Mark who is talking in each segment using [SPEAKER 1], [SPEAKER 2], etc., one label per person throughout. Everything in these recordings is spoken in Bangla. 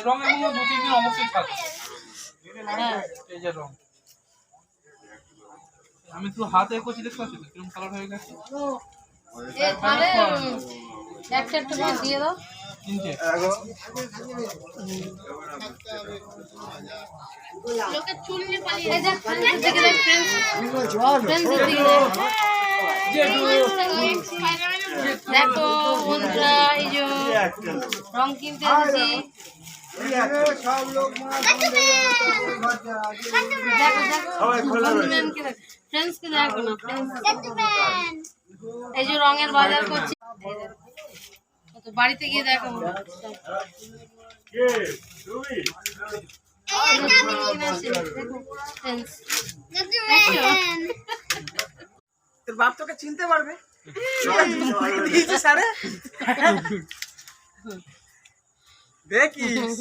[SPEAKER 1] এই রং এগুলো দু তিন দিন অবশ্যই থাকবে।
[SPEAKER 2] হ্যাঁ।
[SPEAKER 1] এই যে রং আমি তো হাতে করছি দেখতে পাচ্ছি কীরকম কালার হয়ে গেছে?
[SPEAKER 2] দিয়ে দাও। দেখ, বন্ধুরা এই যে রং কিনতে এই যে রঙের বাজার করছি। বাড়িতে গিয়ে দেখো।
[SPEAKER 3] তোর বাপ তোকে চিনতে পারবে? দেখিস।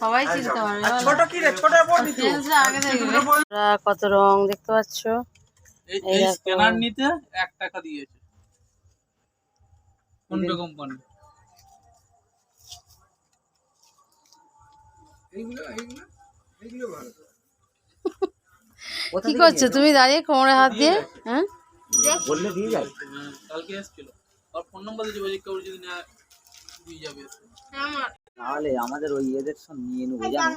[SPEAKER 2] সবাই চিনতে পারবে
[SPEAKER 3] ছোট কি রে? ছোট
[SPEAKER 2] কত রং দেখতে পাচ্ছ?
[SPEAKER 1] এই
[SPEAKER 2] এই
[SPEAKER 1] এই
[SPEAKER 2] দেখো।
[SPEAKER 1] স্ক্যানার নিতে এক টাকা দিয়েছে। কোনটা কোম্পানি
[SPEAKER 2] কি করছ? তুমি দাঁড়িয়ে কোমরে হাত দিয়ে হ্যাঁ?
[SPEAKER 4] বললে দিয়ে যায়
[SPEAKER 1] হ্যাঁ, কালকে এসেছিল। আর ফোন নাম্বার দিয়ে দেবো যে যদি না দিয়ে যাবে
[SPEAKER 4] তাহলে আমাদের ওই এদের সঙ্গে নিয়ে নেব জানো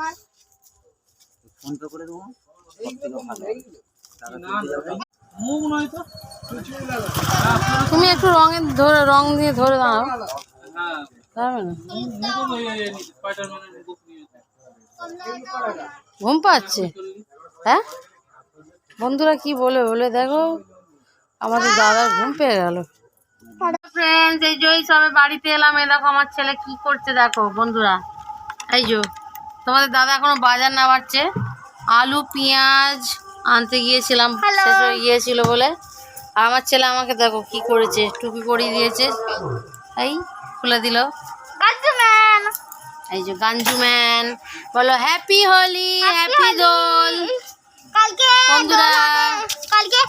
[SPEAKER 4] ফোন পে করে দেবো। সব
[SPEAKER 2] তুমি একটু রঙের ধরে রং দিয়ে ধরে দাঁড়াও।
[SPEAKER 1] হ্যাঁ
[SPEAKER 2] ঘুম পাচ্ছে? হ্যাঁ? বন্ধুরা কি বলে বলে দেখো আমাদের দাদার ঘুম পেয়ে গেল। ফ্রেন্ডস এই যে এই সবে বাড়িতে এলাম। এই দেখো আমার ছেলে কি করছে দেখো বন্ধুরা। এই যে তোমাদের দাদা এখনও বাজার না বাড়ছে আলু পেঁয়াজ আনতে গিয়েছিলাম। শেষ হয়ে গিয়েছিল বলে। আর আমার ছেলে আমাকে দেখো কি করেছে। টুপি পরিয়ে দিয়েছে। এই খুলে দিল। এই যে গাঞ্জু ম্যান বলো হ্যাপি হোলি হ্যাপি দোল
[SPEAKER 5] কালকে
[SPEAKER 2] বন্ধুরা।
[SPEAKER 5] কালকে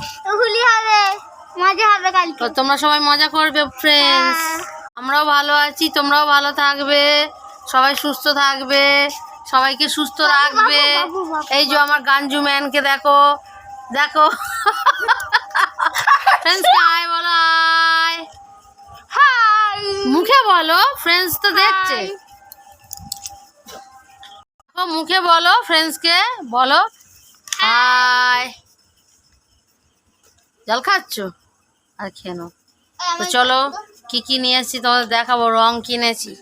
[SPEAKER 5] মজা হবে কালকে।
[SPEAKER 2] তো তোমরা সবাই মজা করবে ফ্রেন্ডস আমরাও ভালো আছি তোমরাও ভালো থাকবে। সবাই সুস্থ থাকবে সবাইকে সুস্থ রাখবে। এই যে আমার গাঞ্জু ম্যানকে দেখো দেখো। ফ্রেন্ডস হাই বলো হাই মুখে বলো ফ্রেন্ডস তো দেখছে। দেখো, মুখে বলো ফ্রেন্ডসকে বলো। হাই জল খাচ্ছ? আর খেয়ে নাও। তো চলো কি কি নিয়ে এসেছি তোমাদের দেখাবো? রং কিনেছি।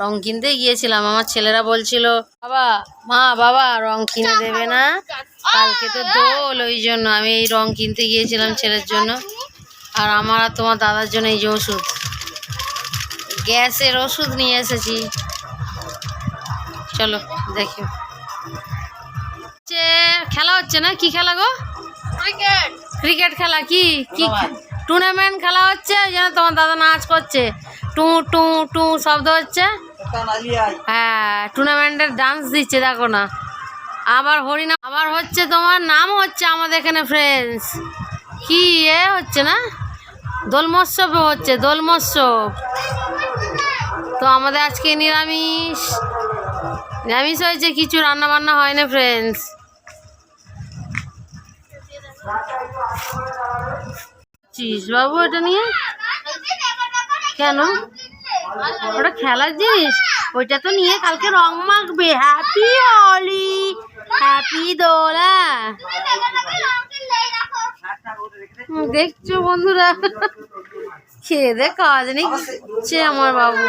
[SPEAKER 2] রং কিনতে গিয়েছিলাম আমার ছেলেরা বলছিল বাবা মা বাবা রং কিনে দেবে না? কালকে তো দোল ওই জন্য আমি এই রং কিনতে গিয়েছিলাম ছেলের জন্য। আর আমার আর তোমার দাদার জন্য এই যে ওষুধ। গ্যাসের ওষুধ নিয়ে এসেছি। চলো দেখি। হচ্ছে খেলা হচ্ছে না? কি খেলা গো? ক্রিকেট। খেলা কি? কি টুর্নামেন্ট খেলা হচ্ছে, ওই জন্য তোমার দাদা নাচ করছে। টু টু টু শব্দ হচ্ছে। হ্যাঁ টুর্নামেন্টের ডান্স দিচ্ছে, দেখো না। আবার হরিনাম, আবার হচ্ছে তোমার নাম হচ্ছে আমাদের এখানে ফ্রেন্ডস কি এ হচ্ছে না? দোলমোৎসব হচ্ছে দোলমোৎসব তো আমাদের আজকে নিরামিষ। নিরামিষ হয়েছে, কিছু রান্না বান্না হয় না ফ্রেন্ডস চিস বাবু এটা নিয়ে? কেন? ওটা খেলার জিনিস? ওইটা তো নিয়ে কালকে রং মাখবে। হ্যাপি হলি হ্যাপি দোলা দেখছ বন্ধুরা? খেয়ে দে কাজ নেই আমার বাবু।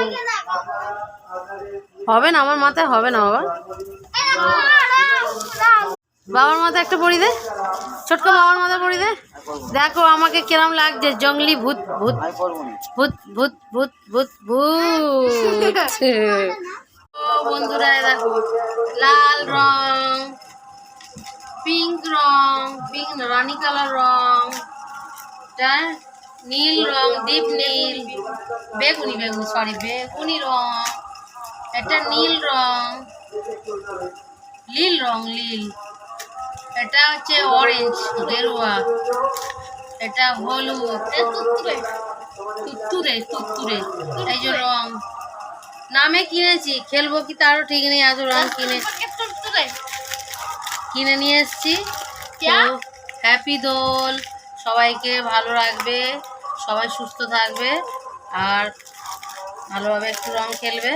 [SPEAKER 2] হবে না, আমার মাথায় হবে না বাবা। বাবার মাথায় একটা পরি দে। ছোটকো বাবার মাথায় পরি দে। দেখো আমাকে কিরম লাগছে, জঙ্গলি ভূত ভূত ভূত ভূত ভূত ভূত ভূত। বন্ধুরা দেখো, লাল রং, পিঙ্ক রং, পিঙ্ক রানী কালার রং নীল রং, ডিপ নীল, বেগুনি বেগুনি সরি বেগুনি রং, এটা নীল রং নীল রং নীল এটা হচ্ছে অরেঞ্জ গেরুয়া। এটা হলুদ। তুত্তুরে তুত্তুরে তুত্তুরে এই যে রং। নামে কিনেছি। খেলব কি তারও ঠিক নেই এত রং কিনে কিনে নিয়ে এসেছি। হ্যাপি দোল। সবাইকে ভালো রাখবে। সবাই সুস্থ থাকবে। আর ভালোভাবে একটু রং খেলবে।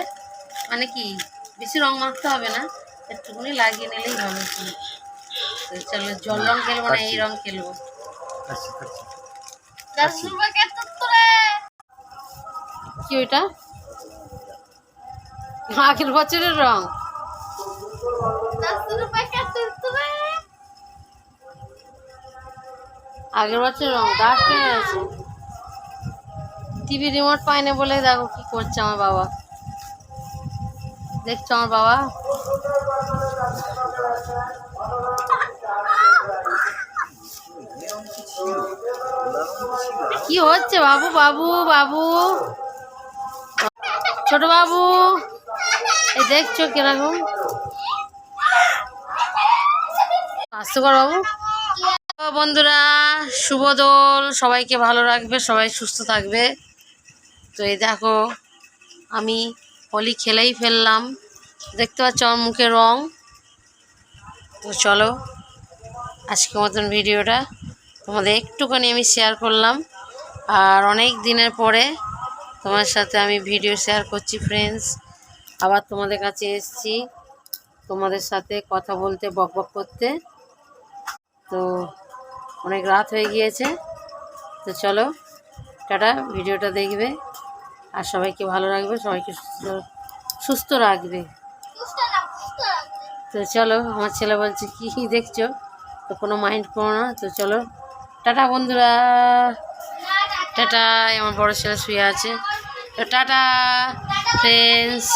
[SPEAKER 2] মানে কি বেশি রং মাখতে হবে না। একটুখানি লাগিয়ে নিলেই হবে। চলো জল রং খেলব না এই আচ্ছা। রং খেলব।
[SPEAKER 5] আচ্ছা, আচ্ছা,
[SPEAKER 2] কি ওইটা? আগের বছরের রং। আগের বছর রং ডাস্টবিন আছে টিভি রিমোট পায় না বলে দেখো কি করছে আমার বাবা। দেখছ আমার বাবা? কি হচ্ছে বাবু বাবু বাবু? ছোট বাবু, এই দেখছ কীরকম? আসতে কর বাবু। বন্ধুরা, শুভ দোল, সবাইকে ভালো রাখবে, সবাই সুস্থ থাকবে। তো এই দেখো, আমি হোলি খেলেই ফেললাম। দেখতে পাচ্ছ আমার মুখে রং। তো চলো, আজকের মতন ভিডিওটা তোমাদের একটুখানি আমি শেয়ার করলাম। আর অনেক দিনের পরে তোমার সাথে আমি ভিডিও শেয়ার করছি ফ্রেন্ডস আবার তোমাদের কাছে এসেছি তোমাদের সাথে কথা বলতে, বক বক করতে। তো অনেক রাত হয়ে গিয়েছে। তো চলো, টাটা ভিডিওটা দেখবে। আর সবাইকে ভালো রাখবে, সবাইকে সুস্থ সুস্থ রাখবে। তো চলো, আমার ছেলে বলছে, কি দেখছ? তো কোনো মাইন্ড করো না। তো চলো টাটা বন্ধুরা। টাটা আমার বড় ছেলে শুয়ে আছে। তো টাটা ফ্রেন্ডস